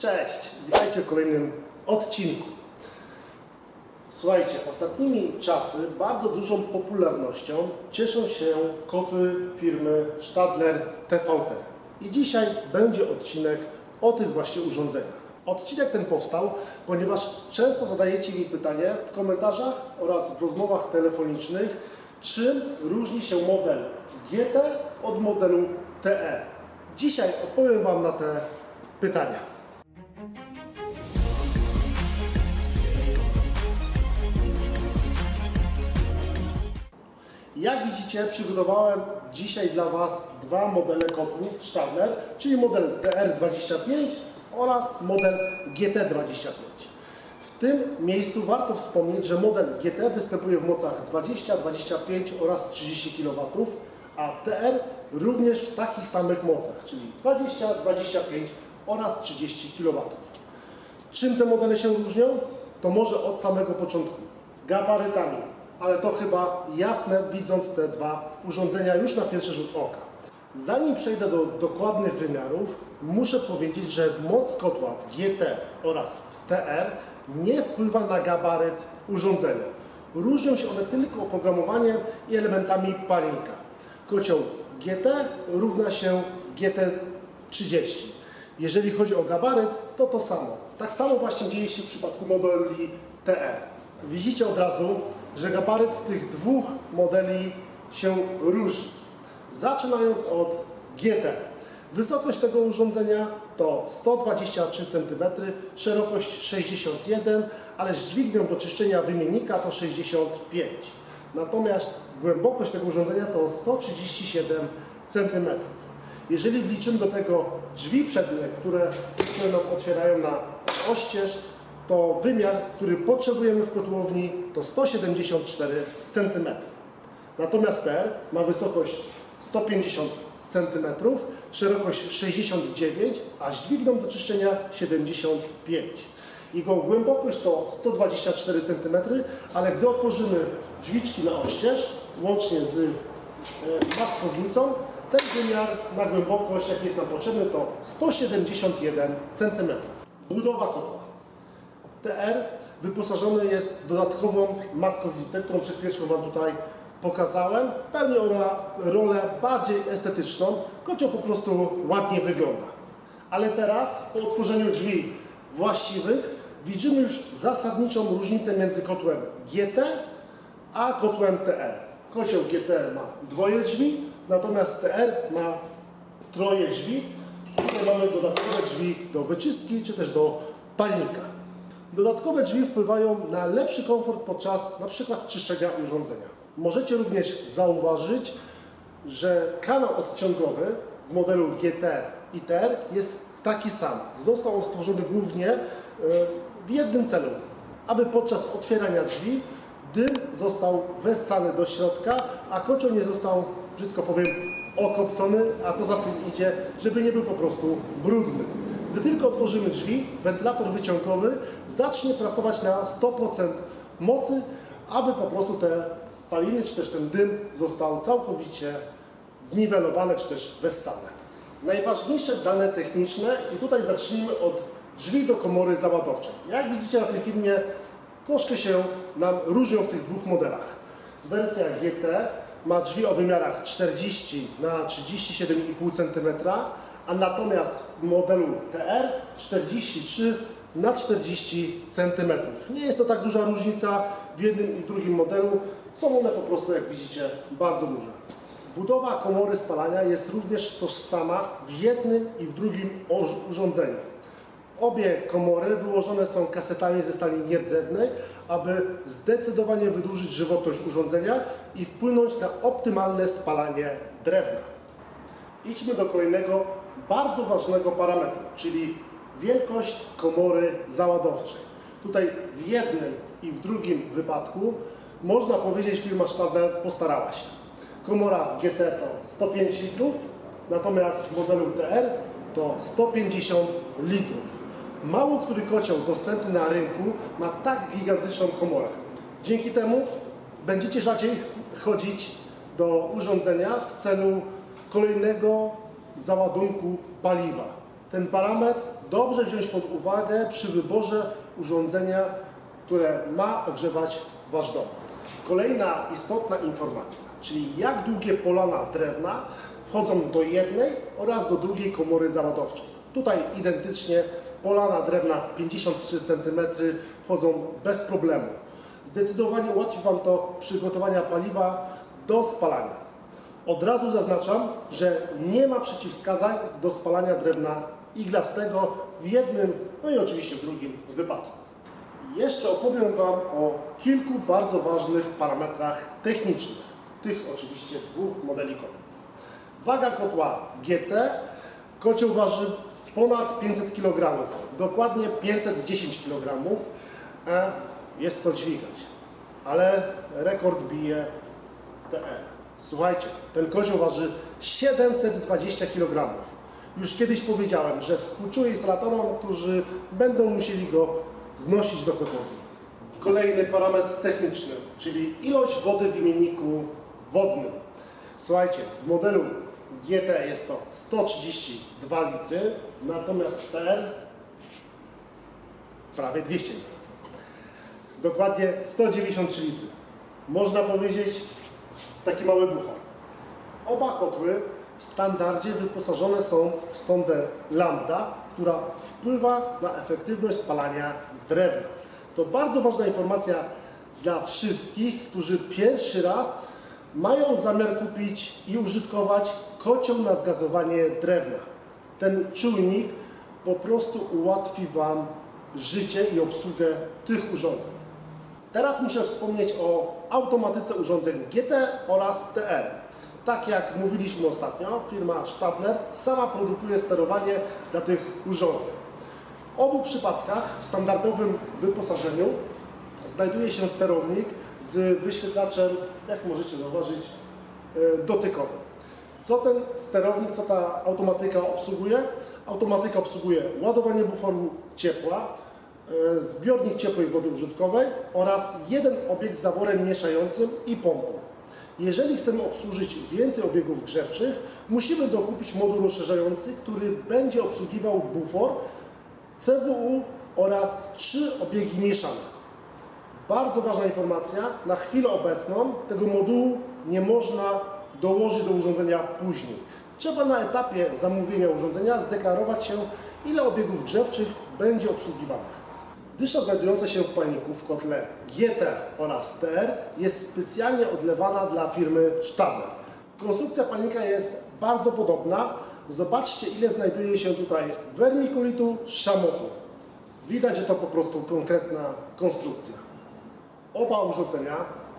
Cześć, witajcie w kolejnym odcinku. Słuchajcie, ostatnimi czasy bardzo dużą popularnością cieszą się kotły firmy Stadler TVT. I dzisiaj będzie odcinek o tych właśnie urządzeniach. Odcinek ten powstał, ponieważ często zadajecie mi pytanie w komentarzach oraz w rozmowach telefonicznych, czym różni się model GT od modelu TE. Dzisiaj odpowiem Wam na te pytania. Jak widzicie, przygotowałem dzisiaj dla Was dwa modele kotłów Stadler, czyli model TR25 oraz model GT25. W tym miejscu warto wspomnieć, że model GT występuje w mocach 20, 25 oraz 30 kW, a TR również w takich samych mocach, czyli 20, 25 oraz 30 kW. Czym te modele się różnią? To może od samego początku. Gabarytami, ale to chyba jasne widząc te dwa urządzenia już na pierwszy rzut oka. Zanim przejdę do dokładnych wymiarów, muszę powiedzieć, że moc kotła w GT oraz w TR nie wpływa na gabaryt urządzenia. Różnią się one tylko oprogramowaniem i elementami palnika. Kocioł GT równa się GT30. Jeżeli chodzi o gabaryt, to to samo. Tak samo właśnie dzieje się w przypadku modeli TE. Widzicie od razu, że gabaryt tych dwóch modeli się różni. Zaczynając od GT. Wysokość tego urządzenia to 123 cm, szerokość 61 ale z dźwignią do czyszczenia wymiennika to 65 Natomiast głębokość tego urządzenia to 137 cm. Jeżeli wliczymy do tego drzwi przednie, które, otwierają na oścież, to wymiar, który potrzebujemy w kotłowni to 174 cm. Natomiast ter ma wysokość 150 cm, szerokość 69 a z dźwignią do czyszczenia 75 Jego głębokość to 124 cm, ale gdy otworzymy drzwiczki na oścież, łącznie z e, maskownicą, ten wymiar na głębokość, jaki jest nam potrzebny, to 171 cm. Budowa kotła. TR wyposażony jest w dodatkową maskownicę, którą przed chwileczką Wam tutaj pokazałem. Pełni ona rolę bardziej estetyczną, kocioł po prostu ładnie wygląda. Ale teraz, po otworzeniu drzwi właściwych, widzimy już zasadniczą różnicę między kotłem GT a kotłem TR. Kocioł GT ma dwoje drzwi, natomiast TR ma troje drzwi. Tutaj mamy dodatkowe drzwi do wyczystki, czy też do palnika. Dodatkowe drzwi wpływają na lepszy komfort podczas przykład czyszczenia urządzenia. Możecie również zauważyć, że kanał odciągowy w modelu GT i TR jest taki sam. Został on stworzony głównie e, w jednym celu, aby podczas otwierania drzwi dym został wessany do środka, a kocioł nie został, brzydko powiem, okopcony, a co za tym idzie, żeby nie był po prostu brudny. Gdy tylko otworzymy drzwi, wentylator wyciągowy zacznie pracować na 100% mocy, aby po prostu te spaliny czy też ten dym został całkowicie zniwelowane czy też wessane. Najważniejsze dane techniczne i tutaj zacznijmy od drzwi do komory załadowczej. Jak widzicie na tym filmie troszkę się nam różnią w tych dwóch modelach. Wersja GT ma drzwi o wymiarach 40 na 37,5 cm, a natomiast w modelu TR 43 na 40 cm. Nie jest to tak duża różnica w jednym i w drugim modelu. Są one po prostu, jak widzicie, bardzo duże. Budowa komory spalania jest również tożsama w jednym i w drugim urządzeniu. Obie komory wyłożone są kasetami ze stali nierdzewnej, aby zdecydowanie wydłużyć żywotność urządzenia i wpłynąć na optymalne spalanie drewna. Idźmy do kolejnego bardzo ważnego parametru, czyli wielkość komory załadowczej. Tutaj w jednym i w drugim wypadku można powiedzieć firma Stadler postarała się. Komora w GT to 105 litrów, natomiast w modelu TR to 150 litrów. Mało który kocioł dostępny na rynku ma tak gigantyczną komorę. Dzięki temu będziecie rzadziej chodzić do urządzenia w celu kolejnego załadunku paliwa. Ten parametr dobrze wziąć pod uwagę przy wyborze urządzenia, które ma ogrzewać Wasz dom. Kolejna istotna informacja, czyli jak długie polana drewna wchodzą do jednej oraz do drugiej komory załadowczej. Tutaj identycznie polana drewna 53 cm wchodzą bez problemu. Zdecydowanie ułatwi Wam to przygotowania paliwa do spalania. Od razu zaznaczam, że nie ma przeciwwskazań do spalania drewna iglastego w jednym, no i oczywiście w drugim wypadku. Jeszcze opowiem Wam o kilku bardzo ważnych parametrach technicznych, tych oczywiście dwóch modeli kotłów. Waga kotła GT, kocioł waży ponad 500 kg, dokładnie 510 kg. E, Jest co dźwigać, ale rekord bije TR. Słuchajcie, ten kozioł waży 720 kg. Już kiedyś powiedziałem, że współczuję instalatorom, którzy będą musieli go znosić do kotłowni. Kolejny parametr techniczny, czyli ilość wody w imienniku wodnym. Słuchajcie, w modelu GT jest to 132 litry, natomiast w TR prawie 200 litrów. Dokładnie 193 litry. Można powiedzieć taki mały bufor. Oba kotły w standardzie wyposażone są w sondę lambda, która wpływa na efektywność spalania drewna. To bardzo ważna informacja dla wszystkich, którzy pierwszy raz mają zamiar kupić i użytkować kocioł na zgazowanie drewna. Ten czujnik po prostu ułatwi Wam życie i obsługę tych urządzeń. Teraz muszę wspomnieć o automatyce urządzeń GT oraz TR. Tak jak mówiliśmy ostatnio, firma Stadler sama produkuje sterowanie dla tych urządzeń. W obu przypadkach w standardowym wyposażeniu znajduje się sterownik z wyświetlaczem, jak możecie zauważyć, e, dotykowym. Co ten sterownik, co ta automatyka obsługuje? Automatyka obsługuje ładowanie buforu ciepła, zbiornik ciepłej wody użytkowej oraz jeden obieg z zaworem mieszającym i pompą. Jeżeli chcemy obsłużyć więcej obiegów grzewczych, musimy dokupić moduł rozszerzający, który będzie obsługiwał bufor, CWU oraz trzy obiegi mieszane. Bardzo ważna informacja, na chwilę obecną tego modułu nie można dołożyć do urządzenia później. Trzeba na etapie zamówienia urządzenia zdeklarować się, ile obiegów grzewczych będzie obsługiwanych. Dysza znajdująca się w palniku w kotle GT oraz TR jest specjalnie odlewana dla firmy Stadler. Konstrukcja palnika jest bardzo podobna. Zobaczcie ile znajduje się tutaj wermikulitu, szamotu. Widać, że to po prostu konkretna konstrukcja. Oba urządzenia,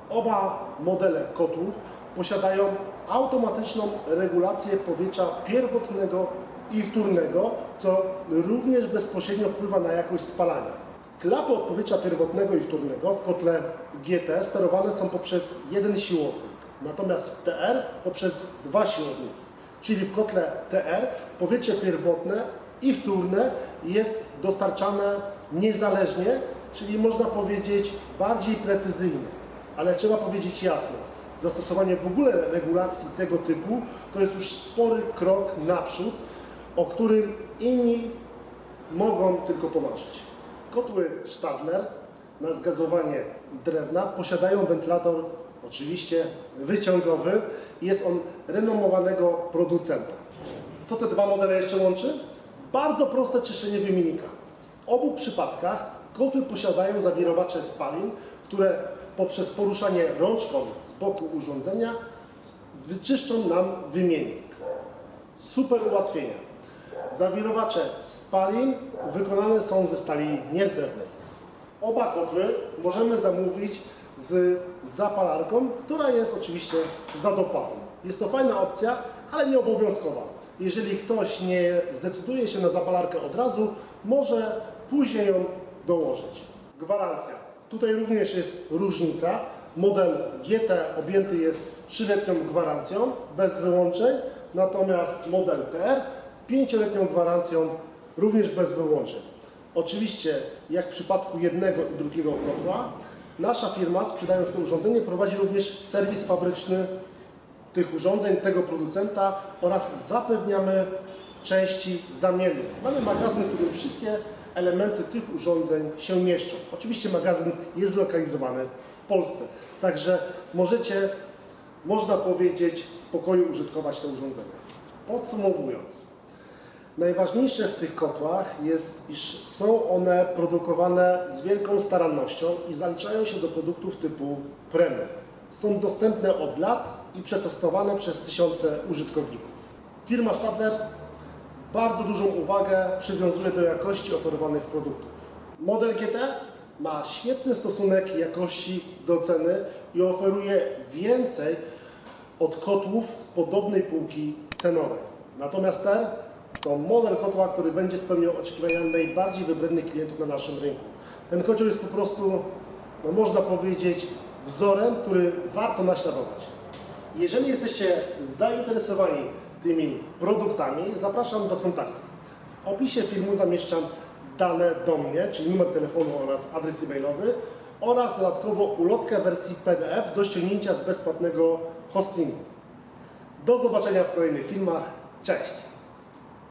oba modele kotłów posiadają automatyczną regulację powietrza pierwotnego i wtórnego, co również bezpośrednio wpływa na jakość spalania. Klapy od powietrza pierwotnego i wtórnego w kotle GT sterowane są poprzez jeden siłownik, natomiast w TR poprzez dwa siłowniki. Czyli w kotle TR powietrze pierwotne i wtórne jest dostarczane niezależnie, czyli można powiedzieć bardziej precyzyjnie. Ale trzeba powiedzieć jasno, zastosowanie w ogóle regulacji tego typu to jest już spory krok naprzód, o którym inni mogą tylko pomarzyć. Kotły Stadler na zgazowanie drewna posiadają wentylator oczywiście wyciągowy jest on renomowanego producenta. Co te dwa modele jeszcze łączy? Bardzo proste czyszczenie wymiennika. W obu przypadkach kotły posiadają zawirowacze spalin, które poprzez poruszanie rączką z boku urządzenia wyczyszczą nam wymiennik. Super ułatwienia. Zawirowacze spalin wykonane są ze stali nierdzewnej. Oba kotły możemy zamówić z zapalarką, która jest oczywiście za dopłatą. Jest to fajna opcja, ale nie obowiązkowa. Jeżeli ktoś nie zdecyduje się na zapalarkę od razu, może później ją dołożyć. Gwarancja. Tutaj również jest różnica. Model GT objęty jest 3-letnią gwarancją bez wyłączeń, natomiast model TR 5-letnią gwarancją również bez wyłączeń. Oczywiście, jak w przypadku jednego i drugiego kotła, nasza firma sprzedając to urządzenie prowadzi również serwis fabryczny tych urządzeń, tego producenta oraz zapewniamy części zamienne. Mamy magazyn, w którym wszystkie elementy tych urządzeń się mieszczą. Oczywiście magazyn jest zlokalizowany w Polsce, także możecie, można powiedzieć, w spokoju użytkować te urządzenia. Podsumowując, Najważniejsze w tych kotłach jest, iż są one produkowane z wielką starannością i zaliczają się do produktów typu premium. Są dostępne od lat i przetestowane przez tysiące użytkowników. Firma Stadler bardzo dużą uwagę przywiązuje do jakości oferowanych produktów. Model GT ma świetny stosunek jakości do ceny i oferuje więcej od kotłów z podobnej półki cenowej. Natomiast ten to model kotła, który będzie spełniał oczekiwania najbardziej wybrednych klientów na naszym rynku. Ten kocioł jest po prostu, no można powiedzieć, wzorem, który warto naśladować. Jeżeli jesteście zainteresowani tymi produktami, zapraszam do kontaktu. W opisie filmu zamieszczam dane do mnie, czyli numer telefonu oraz adres e-mailowy oraz dodatkowo ulotkę wersji PDF do ściągnięcia z bezpłatnego hostingu. Do zobaczenia w kolejnych filmach. Cześć!